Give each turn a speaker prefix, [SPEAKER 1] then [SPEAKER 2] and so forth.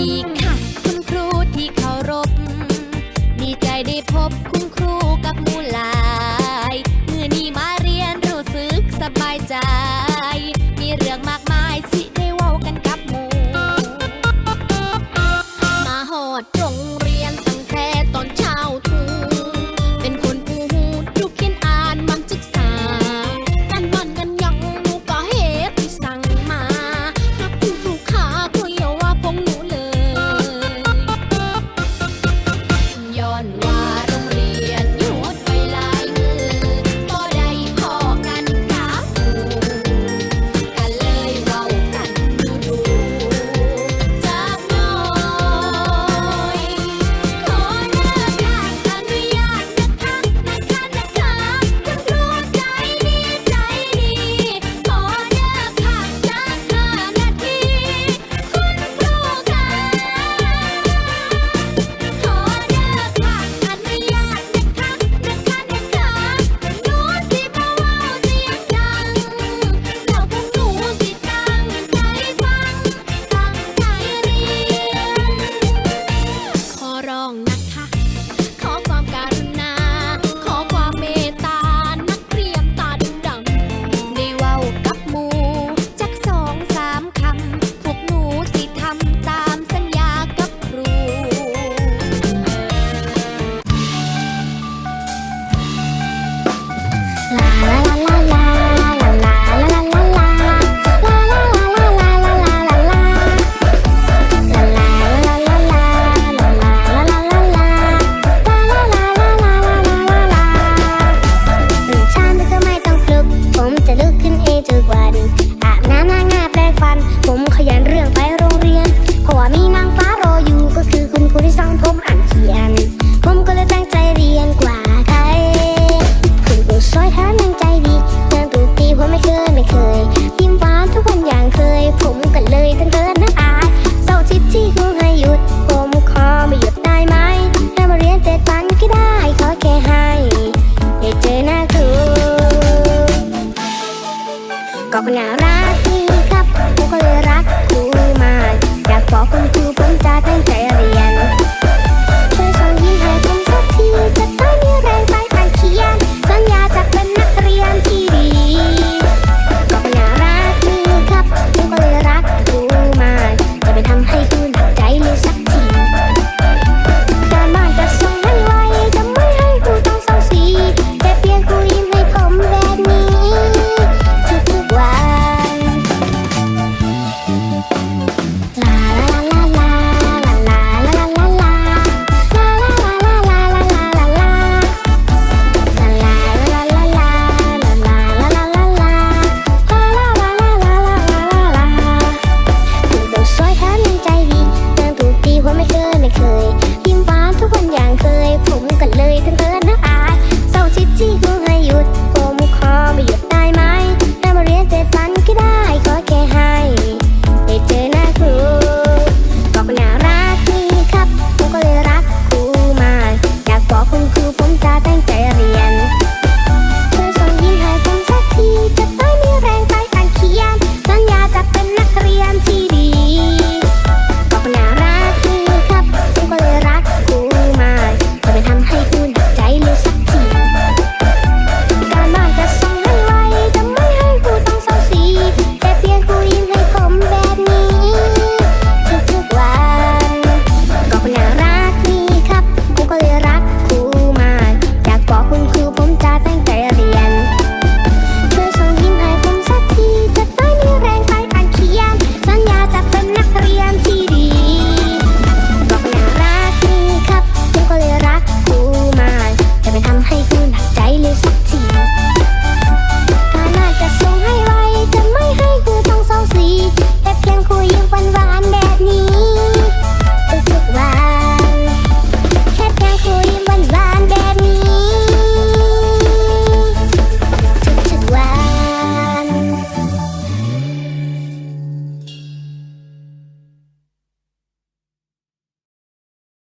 [SPEAKER 1] ดี อกคนน่ารักดีครับครูก็เลยรักครูมากอยากบอกคุณครู
[SPEAKER 2] ผมจะตั้งใจ